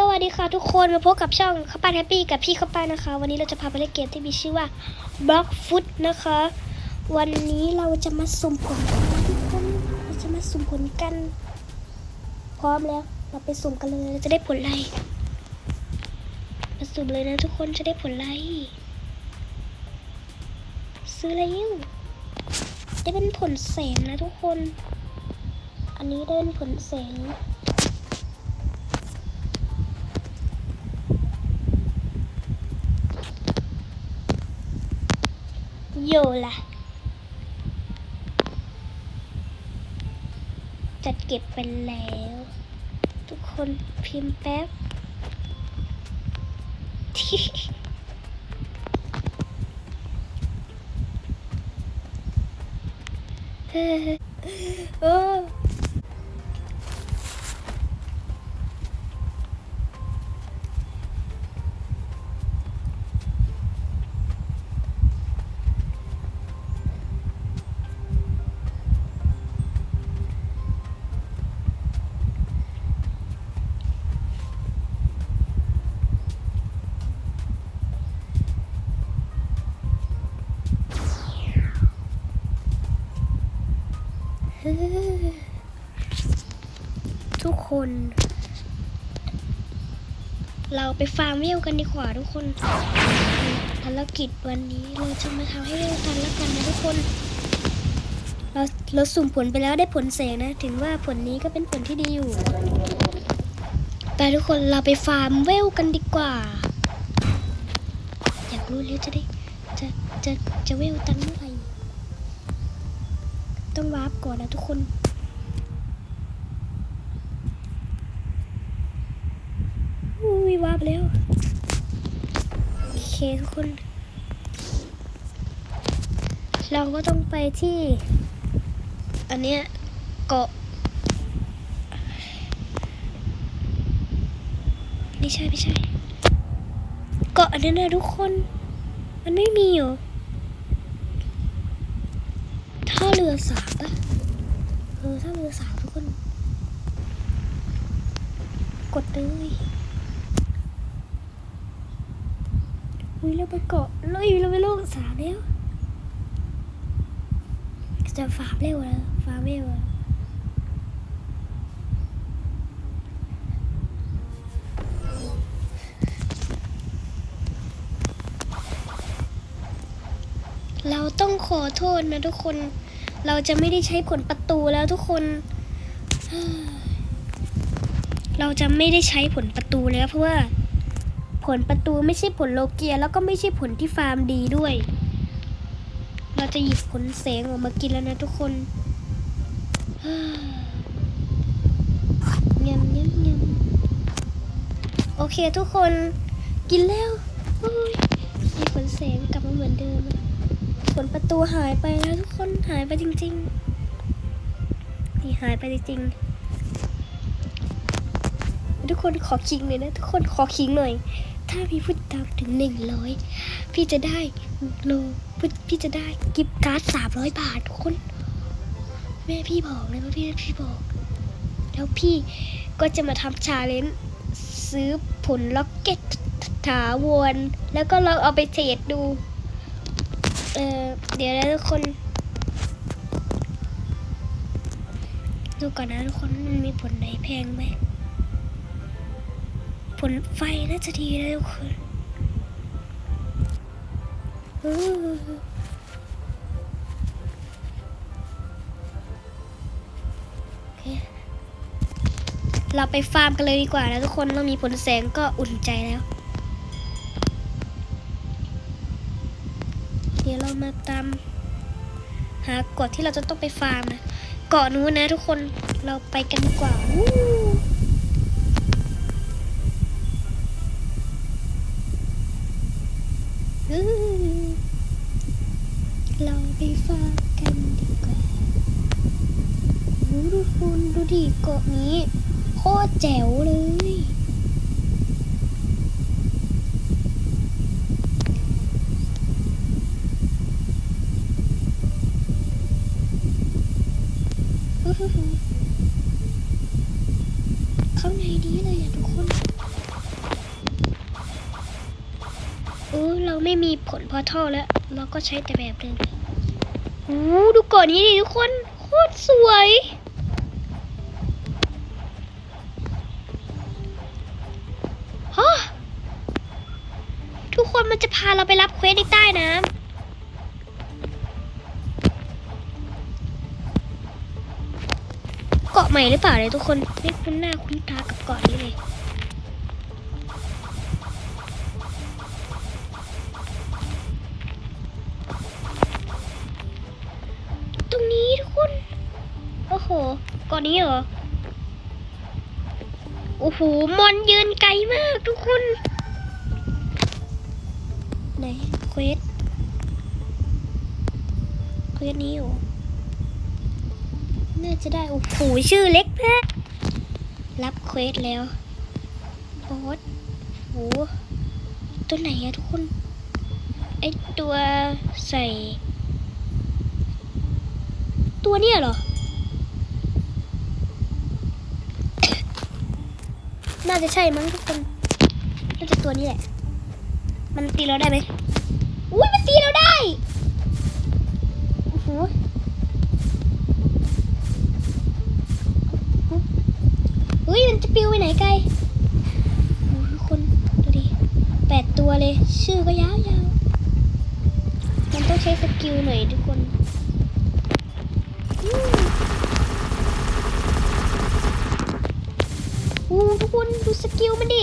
สวัสดีค่ะทุกคนมาพบกับช่องข้าวปั้นแฮปปี้กับพี่ข้าวปั้นนะคะ วันนี้เราจะพาไปเล่นเกมที่มีชื่อว่า Block Foot นะคะ วันนี้เราจะมาสุ่มผลกันทุกคนเราจะมาสุ่มผลกัน พร้อมแล้วเราไปสุ่มกันเลยเราจะได้ผลอะไรมาสุ่มเลยนะทุกคนจะได้ผลอะไรซื้ออะไรยิ่งได้เป็นผลแสงนะทุกคน อันนี้ได้เป็นผลแสง อยู่ล่ะ จัดเก็บไปแล้ว ทุกคนพิมพ์แป๊บเออ เออทุกคนเราไปฟาร์มเวลกันดีกว่าทุกคนภารกิจวันนี้เราจะมาทำให้เร็วทันแล้วกันนะทุกคน เราเราสุ่มผลไปแล้วได้ผลแสงนะ ถึงว่าผลนี้ก็เป็นผลที่ดีอยู่ แต่ทุกคนเราไปฟาร์มเวลกันดีกว่า อยากรู้แล้วจะได้จะจะจะเวลตังเมื่อไหร่ต้องวาร์ปก่อนนะทุกคน อุ้ย วาร์ปแล้ว โอเคทุกคน เราก็ต้องไปที่ อันเนี้ยเกาะไม่ใช่ไม่ใช่ เกาะอันนั้นนะทุกคน มันไม่มีหรอท่าเรือสามปะเออท่าเรือสามทุกคน กดเลย อุ้ยเราไปเกาะเลยเราไปโลกสามแล้วจะฟาร์มเร็วแล้วฟาร์มเร็วเราต้องขอโทษนะทุกคน เราจะไม่ได้ใช้ผลประตูแล้วทุกคน เราจะไม่ได้ใช้ผลประตูแล้วเพราะว่า ผลประตูไม่ใช่ผลโลเกีย แล้วก็ไม่ใช่ผลที่ฟาร์มดีด้วย เราจะหยิบผลแสงออกมากินแล้วนะทุกคนงยำยำยำโอเคทุกคนกินแล้วโอ้ยมีผลแสงกลับมาเหมือนเดิม ผลประตูหายไปแล้วทุกคนหายไปจริง ๆ นี่หายไปจริงๆทุกคนขอคิงเลยนะ ทุกคนขอคิงหน่อย ถ้าพี่พูดตามถึงหนึ่งร้อยพี่จะได้โลพี่จะได้กิฟต์การ์ดสามร้อยบาททุกคน แม่พี่บอกเลยว่าพี่พี่บอก แล้วพี่ก็จะมาทำชาเลนจ์ซื้อผลล็อกเก็ตถาวรแล้วก็ลองเอาไปเทรดดู เออเดี๋ยวนะทุกคน ดูก่อนนะทุกคนมันมีผลไหนแพงไหม ผลไฟน่าจะดีนะทุกคนอู้โอเคเราไปฟาร์มกันเลยดีกว่านะทุกคนเรามีผลแสงก็อุ่นใจแล้ว เดี๋ยวเรามาตามหาเกาะที่เราจะต้องไปฟาร์มนะ เกาะนู้นนะทุกคนเราไปกันดีกว่า คุณดูดิเกาะนี้ โคตรแจ๋วเลย เข้าในนี้เลยอะทุกคน โอ้เราไม่มีผลพอท่อแล้ว เราก็ใช้แต่แบบเดิมโอ้ดูเกาะนี้ดิทุกคน โคตรสวย คนมันจะพาเราไปรับเควสในใต้น้ำเกาะใหม่หรือเปล่าเนี่ยทุกคนไม่คุ้นหน้าคุ้นตากับเกาะนี้เลยตรงนี้ทุกคนโอ้โหเก่อนนี้เหรอโอ้โหมอนยืนไกลมากทุกคน ไหนเควสเควสนี้เหรอน่าจะได้โอ้โหชื่อเล็กมากรับเควสแล้วบอสโอ้โหตัวไหนอะทุกคนไอตัวใส่ ตัวเนี้ยเหรอ น่าจะใช่มั้งทุกคน น่าจะตัวนี้แหละ มันตีเราได้ไหมอุ้ยมันตีเราได้โอ้โหเฮ้ยมันจะปิวไปไหนไกลโอ้โหทุกคนดูดิแปดตัวเลย ชื่อก็ยาวๆมันต้องใช้สกิลหน่อยทุกคนอู้ทุกคนดูสกิลมันดิ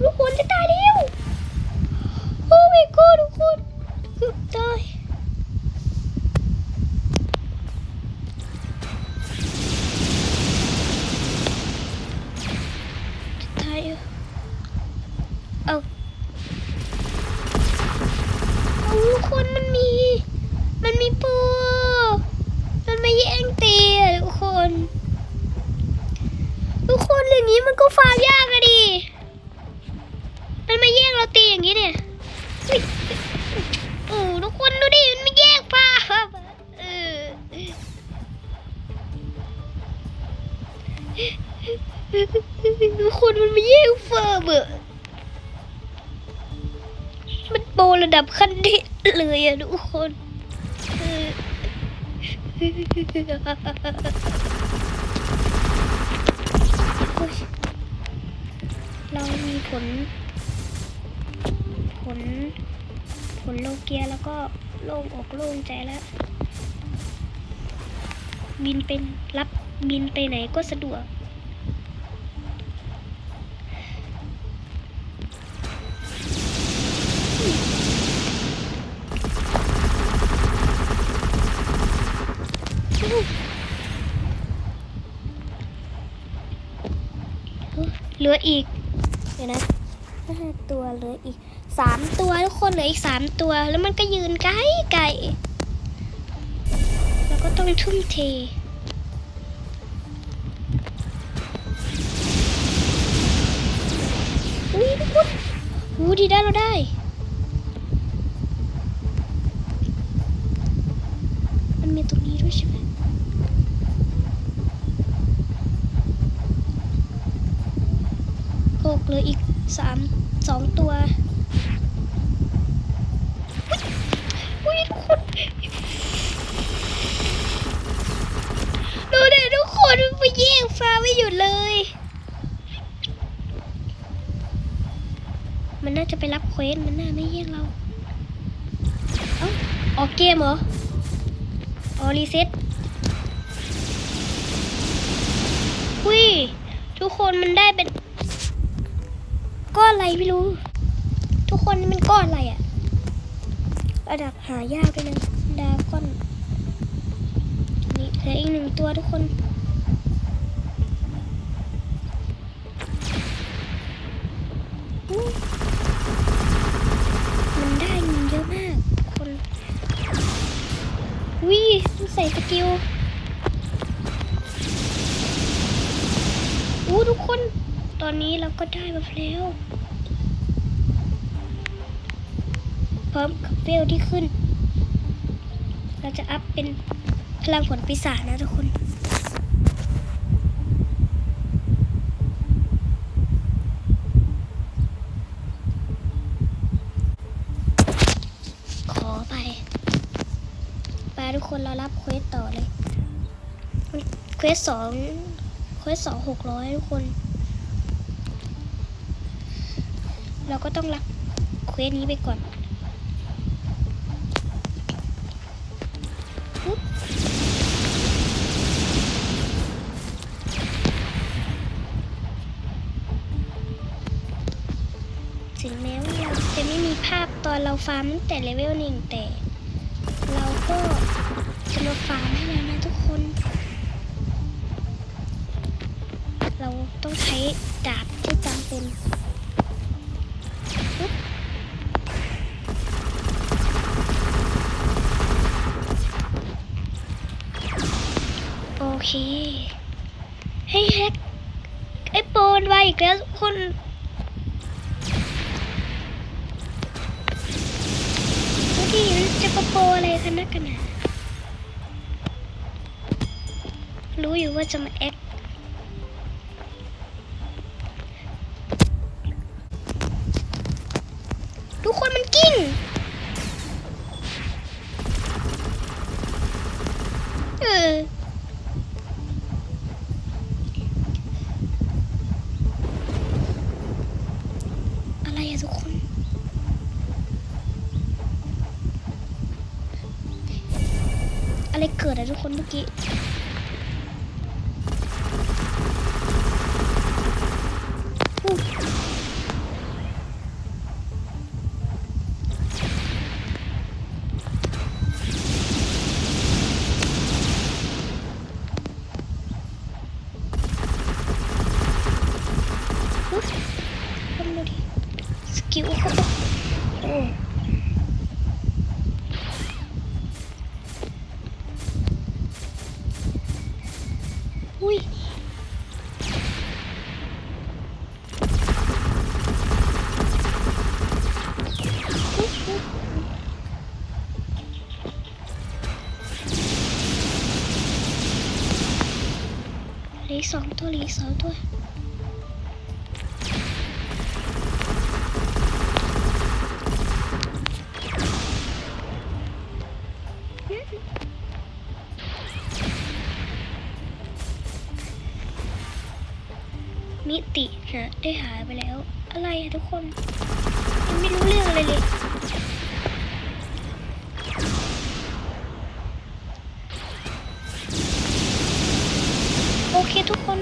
ทุกคนจะตายแล้ว โอ้ my god ทุกคนเกือบตายจะตายเอาเอาทุกคนมันมี มันมีปูมันมาแย่งตีอะทุกคน ทุกคนอย่างนี้มันก็ฟาร์มยากอะดิมันมาแย่งเราตีอย่างนี้เนี่ย โอ้ทุกคนดูดิ มันมาแย่งฟาร์มเออทุกคนมันไมาแย่งฟาร์มอะมันโปรระดับขั้นเทพเลยอะทุกคนเออเรามีผล ผลผลโลเกียแล้วก็โล่งอกโล่งใจแล้ว บินเป็นรับบินไปไหนก็สะดวกเหลืออีก เดี๋ยวนะห้าตัวเหลืออีก สามตัวทุกคนเหลืออีกสามตัว แล้วมันก็ยืนไกลไกลแล้วก็ต้องทุ่มเทอุ้ยทุกคนหูดีได้เราได้มันมีตรงนี้ด้วยใช่ไหมหกเหลืออีกสามสองตัวอุ้ยทุกคนดูเด็ทุกคนมัน ไปแย่งฟ้าไม่หยุดเลย มันน่าจะไปรับเควสมันน่าไม่แย่งเราเอ้าออกเกมเหรอออรีเซ็ตอุ้ยทุกคนมันได้เป็น ก้อนอะไรไม่รู้ ทุกคนมันก้อนอะไรอะระดับหายากด้วยนะดาก้อนนี่เหลืออีกหนึ่งตัวทุกคน มันได้เงินเยอะมาก คนวิต้องใส่สกิลอู้ทุกคน ตอนนี้เราก็ได้มาแล้วเพร้อมกับเวลที่ขึ้น เราจะอัพเป็นพลังผลปีศาจนะทุกคน คนเรับเควสต่อเลยเควสสองเควสสองหกร้อยทุกคน เราก็ต้องรับเควสนี้ไปก่อนปุ๊บถึงแม้ว่าเราจะไม่มีภาพตอนเราฟาร์มตั้งแต่เลเวลหนึ่งแต่ เราก็ จะมาฟาร์มให้แล้วนะทุกคน เราต้องใช้ดาบที่จำเป็นโอเค ให้แฮกไอ้โปนไวอีกแล้วทุกคนดูดิมันจะกระโปอะไรกันนักกันหนา รู้อยู่ว่าจะมาแอคทุกคนมันกิ้งเอออะไรอะทุกคนอะไรเกิดอะทุกคนเมื่อกี้ ออกสองตัวหลืออกสองตัวมิติฮะได้หายไปแล้ว อะไรอะทุกคนยังไม่รู้เรื่องอะไรเลย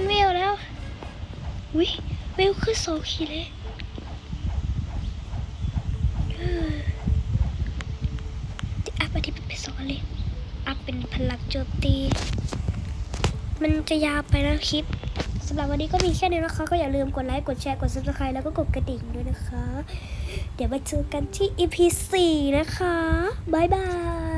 นเวลแล้ววิเวลขึ้นสองขีดเลยเออจะอัพอันที่เป็นสองเลยอัพเป็นพลังโจมตี มันจะยาวไปนะคลิปสำหรับวันนี้ก็มีแค่นี้นะคะ ก็อย่าลืมกดไลค์ กดแชร์ กด subscribe แล้วก็กดกระดิ่งด้วยนะคะ เดี๋ยวมาเจอกันที่ EP 4 นะคะ บ๊ายบาย